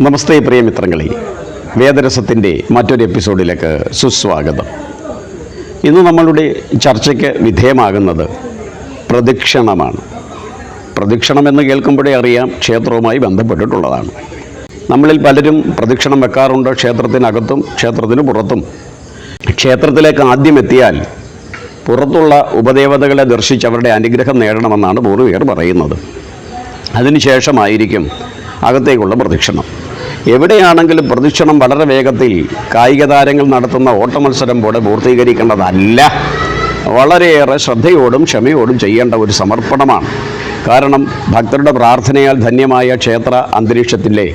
നമസ്തേ പ്രിയ പ്രിയമിത്രങ്ങളെ വേദരസത്തിന്റെ മറ്റൊരു എപ്പിസോഡിലേക്ക് സുസ്വാഗതം. ഇന്ന് നമ്മളുടെ ചർച്ചയ്ക്ക് വിധേയമാകുന്നത് പ്രദക്ഷിണമാണ്. പ്രദക്ഷിണം എന്ന് കേൾക്കുമ്പോഴേ അറിയാം ക്ഷേത്രവുമായി ബന്ധപ്പെട്ടിട്ടുള്ളതാണ്. നമ്മളിൽ പലരും പ്രദക്ഷിണം വെക്കാറുണ്ട് ക്ഷേത്രത്തിനകത്തും ക്ഷേത്രത്തിന് പുറത്തും. ക്ഷേത്രത്തിലേക്ക് ആദ്യം എത്തിയാൽ പുറത്തുള്ള ഉപദേവതകളെ ദർശിച്ച് അവരുടെ അനുഗ്രഹം നേടണമെന്നാണ് പൂർവികർ പറയുന്നത്. അതിനുശേഷമായിരിക്കും അകത്തേക്കുള്ള പ്രദക്ഷിണം. എവിടെയാണെങ്കിലും പ്രദക്ഷിണം വളരെ വേഗത്തിൽ കായിക താരങ്ങൾ നടത്തുന്ന ഓട്ടമത്സരം പോലെ പൂർത്തീകരിക്കേണ്ടതല്ല. വളരെയേറെ ശ്രദ്ധയോടും ക്ഷമയോടും ചെയ്യേണ്ട ഒരു സമർപ്പണമാണ്. കാരണം ഭക്തരുടെ പ്രാർത്ഥനയാൽ ധന്യമായ ക്ഷേത്ര അന്തരീക്ഷത്തിലെ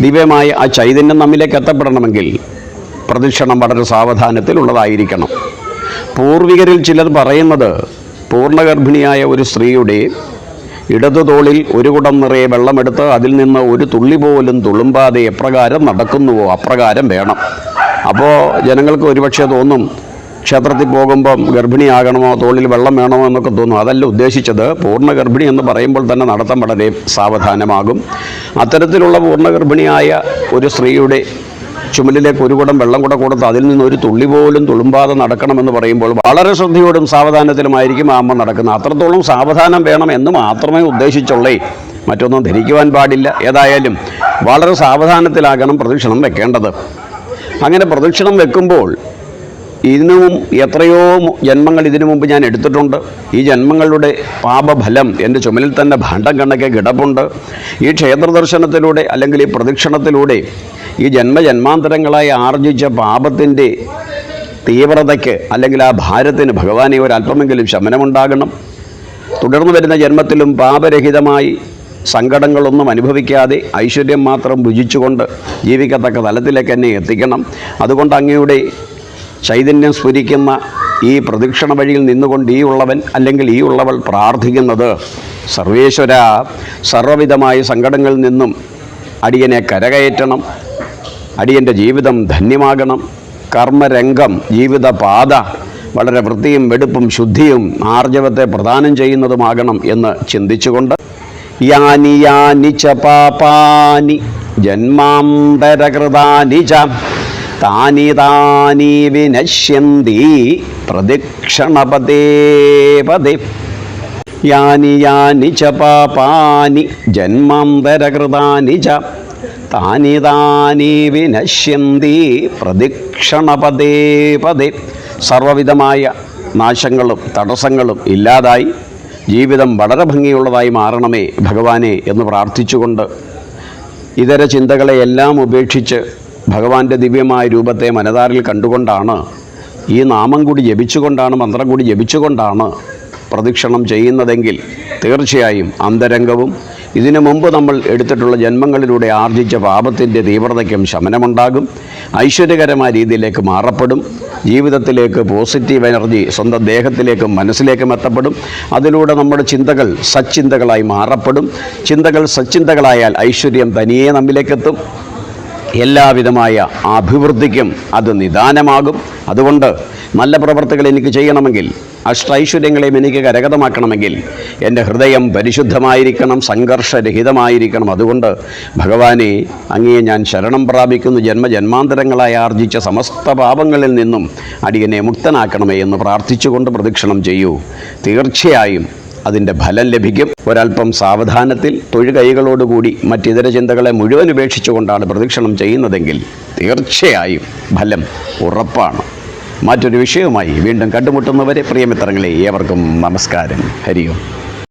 ദിവ്യമായ ആ ചൈതന്യം നമ്മിലേക്ക് എത്തപ്പെടണമെങ്കിൽ പ്രദക്ഷിണം വളരെ സാവധാനത്തിലുള്ളതായിരിക്കണം. പൂർവികരിൽ ചിലർ പറയുന്നത് പൂർണഗർഭിണിയായ ഒരു സ്ത്രീയുടെ ഇടതു തോളിൽ ഒരു കുടം നിറയെ വെള്ളമെടുത്ത് അതിൽ നിന്ന് ഒരു തുള്ളി പോലും തുളുമ്പാതെ എപ്രകാരം നടക്കുന്നുവോ അപ്രകാരം വേണം. അപ്പോൾ ജനങ്ങൾക്ക് ഒരുപക്ഷെ തോന്നും ക്ഷേത്രത്തിൽ പോകുമ്പം ഗർഭിണിയാകണമോ തോളിൽ വെള്ളം വേണമോ എന്നൊക്കെ തോന്നും. അതല്ല ഉദ്ദേശിച്ചത്. പൂർണ ഗർഭിണി എന്ന് പറയുമ്പോൾ തന്നെ നടത്തം വളരെ സാവധാനമാകും. അത്തരത്തിലുള്ള പൂർണ ഗർഭിണിയായ ഒരു സ്ത്രീയുടെ ചുമലിലേക്ക് ഒരു കുടം വെള്ളം കൂടെ കൊടുത്ത് അതിൽ നിന്ന് ഒരു തുള്ളി പോലും തുളുമ്പാതെ നടക്കണമെന്ന് പറയുമ്പോൾ വളരെ ശ്രദ്ധയോടും സാവധാനത്തിലുമായിരിക്കും ആ അമ്മ നടക്കുന്നത്. അത്രത്തോളം സാവധാനം വേണം എന്ന് മാത്രമേ ഉദ്ദേശിച്ചുള്ളേ. മറ്റൊന്നും ധരിക്കുവാൻ പാടില്ല. ഏതായാലും വളരെ സാവധാനത്തിലാകണം പ്രദക്ഷിണം വെക്കേണ്ടത്. അങ്ങനെ പ്രദക്ഷിണം വെക്കുമ്പോൾ ഇതിനും എത്രയോ ജന്മങ്ങൾ ഇതിനു മുമ്പ് ഞാൻ എടുത്തിട്ടുണ്ട്. ഈ ജന്മങ്ങളുടെ പാപഫലം എന്റെ ചുമലിൽ തന്നെ ഭാണ്ഡം കണക്കെ കിടപ്പുണ്ട്. ഈ ക്ഷേത്ര ദർശനത്തിലൂടെ അല്ലെങ്കിൽ ഈ പ്രദക്ഷിണത്തിലൂടെ ഈ ജന്മജന്മാന്തരങ്ങളായി ആർജിച്ച പാപത്തിന്റെ തീവ്രതയ്ക്ക് അല്ലെങ്കിൽ ആ ഭാരത്തിന് ഭഗവാനെ ഒരല്പമെങ്കിലും ശമനമുണ്ടാകണം. തുടർന്ന് വരുന്ന ജന്മത്തിലും പാപരഹിതമായി സങ്കടങ്ങളൊന്നും അനുഭവിക്കാതെ ഐശ്വര്യം മാത്രം ഭുജിച്ചുകൊണ്ട് ജീവിക്കത്തക്ക തലത്തിലേക്ക് എന്നെ എത്തിക്കണം. അതുകൊണ്ട് അങ്ങയുടെ ചൈതന്യം സ്ഫുരിക്കുന്ന ഈ പ്രദക്ഷിണ വഴിയിൽ നിന്നുകൊണ്ട് ഈ ഉള്ളവൻ അല്ലെങ്കിൽ ഈ ഉള്ളവൾ പ്രാർത്ഥിക്കുന്നത് സർവേശ്വര സർവവിധമായ സങ്കടങ്ങളിൽ നിന്നും അടിയനെ കരകയറ്റണം. അടിയന്റെ ജീവിതം ധന്യമാകണം. കർമ്മരംഗം ജീവിതപാത വളരെ വൃത്തിയും വെടുപ്പും ശുദ്ധിയും ആർജവത്തെ പ്രദാനം ചെയ്യുന്നതുമാകണം എന്ന് ചിന്തിച്ചുകൊണ്ട് യാനി യാനി ച പാപാനി ജന്മാന്തരകൃതാനി ച താനി താനി വിനശ്യന്തി പ്രദക്ഷിണപദേ പദേ യാനി യാനി ച പാപാനി ജന്മാന്തരകൃതാനി ച താനി താനി വിനശ്യന്തി പ്രദക്ഷിണപദേ പദേ. സർവവിധമായ നാശങ്ങളും തടസ്സങ്ങളും ഇല്ലാതായി ജീവിതം വളരെ ഭംഗിയുള്ളതായി മാറണമേ ഭഗവാനെ എന്ന് പ്രാർത്ഥിച്ചുകൊണ്ട് ഇതര ചിന്തകളെയെല്ലാം ഉപേക്ഷിച്ച് ഭഗവാന്റെ ദിവ്യമായ രൂപത്തെ മനതാരിൽ കണ്ടുകൊണ്ടാണ് ഈ നാമം കൂടി ജപിച്ചുകൊണ്ടാണ് മന്ത്രം കൂടി ജപിച്ചുകൊണ്ടാണ് പ്രദക്ഷിണം ചെയ്യുന്നതെങ്കിൽ തീർച്ചയായും അന്തരംഗവും ഇതിനു മുമ്പ് നമ്മൾ എടുത്തിട്ടുള്ള ജന്മങ്ങളിലൂടെ ആർജിച്ച പാപത്തിന്റെ തീവ്രതയ്ക്കും ശമനമുണ്ടാകും. ഐശ്വര്യകരമായ രീതിയിലേക്ക് മാറപ്പെടും. ജീവിതത്തിലേക്ക് പോസിറ്റീവ് എനർജി സ്വന്തം ദേഹത്തിലേക്കും മനസ്സിലേക്കും എത്തപ്പെടും. അതിലൂടെ നമ്മുടെ ചിന്തകൾ സച്ചിന്തകളായി മാറപ്പെടും. ചിന്തകൾ സച്ചിന്തകളായാൽ ഐശ്വര്യം തനിയെ നമ്മിലേക്കെത്തും. എല്ലാവിധമായ അഭിവൃദ്ധിക്കും അത് നിദാനമാകും. അതുകൊണ്ട് നല്ല പ്രവർത്തികൾ എനിക്ക് ചെയ്യണമെങ്കിൽ അഷ്ടൈശ്വര്യങ്ങളെയും എനിക്ക് കരഗതമാക്കണമെങ്കിൽ എന്റെ ഹൃദയം പരിശുദ്ധമായിരിക്കണം സംഘർഷരഹിതമായിരിക്കണം. അതുകൊണ്ട് ഭഗവാനെ അങ്ങയെ ഞാൻ ശരണം പ്രാപിക്കുന്നു. ജന്മജന്മാന്തരങ്ങളായി ആർജിച്ച സമസ്ത പാപങ്ങളിൽ നിന്നും അടിയനെ മുക്തനാക്കണമേ എന്ന് പ്രാർത്ഥിച്ചുകൊണ്ട് പ്രദക്ഷിണം ചെയ്യൂ. തീർച്ചയായും അതിന്റെ ഫലം ലഭിക്കും. ഒരല്പം സാവധാനത്തിൽ തൊഴുകൈകളോടുകൂടി മറ്റിതര ചിന്തകളെ മുഴുവൻ ഉപേക്ഷിച്ചുകൊണ്ടാണ് പ്രദക്ഷിണം ചെയ്യുന്നതെങ്കിൽ തീർച്ചയായും ഫലം ഉറപ്പാണ്. മറ്റൊരു വിഷയവുമായി വീണ്ടും കണ്ടുമുട്ടുന്നവരെ പ്രിയമിത്രങ്ങളെ ഏവർക്കും നമസ്കാരം. ഹരിയും